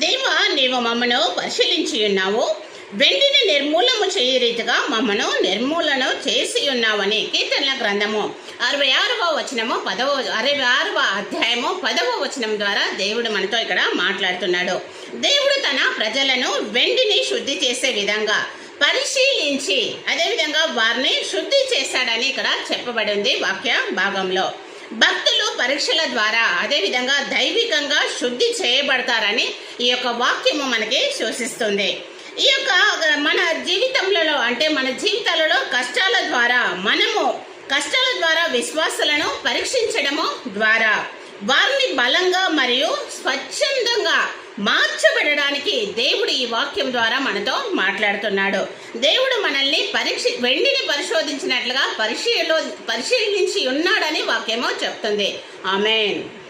దేవా నీవు మమ్మను పరిశీలించి ఉన్నావు. వెండిని నిర్మూలము చేయ రీతిగా మమ్మను నిర్మూలన చేసి ఉన్నావని కీర్తనల గ్రంథము అరవై ఆరవ వచనము పదవ అరవై ఆరవ అధ్యాయము పదవ వచనం ద్వారా దేవుడు మనతో ఇక్కడ మాట్లాడుతున్నాడు. దేవుడు తన ప్రజలను వెండిని శుద్ధి చేసే విధంగా పరిశీలించి అదేవిధంగా వారిని శుద్ధి చేశాడని ఇక్కడ చెప్పబడింది వాక్య భాగంలో. భక్తులు పరీక్షల ద్వారా అదేవిధంగా దైవికంగా శుద్ధి చేయబడతారని ఈ యొక్క వాక్యము మనకి సూచిస్తుంది ఈ యొక్క మన జీవితంలో అంటే మన జీవితాలలో కష్టాల ద్వారా మనము కష్టాల ద్వారా విశ్వాసాలను పరీక్షించడము ద్వారా వారిని బలంగా మరియు స్వచ్ఛం మార్చబడడానికి దేవుడు ఈ వాక్యం ద్వారా మనతో మాట్లాడుతున్నాడు. దేవుడు మనల్ని పరీక్ష వెండిని పరిశోధించినట్లుగా పరిశీలో పరిశీలించి ఉన్నాడని వాక్యమో చెప్తుంది. ఆమెన్.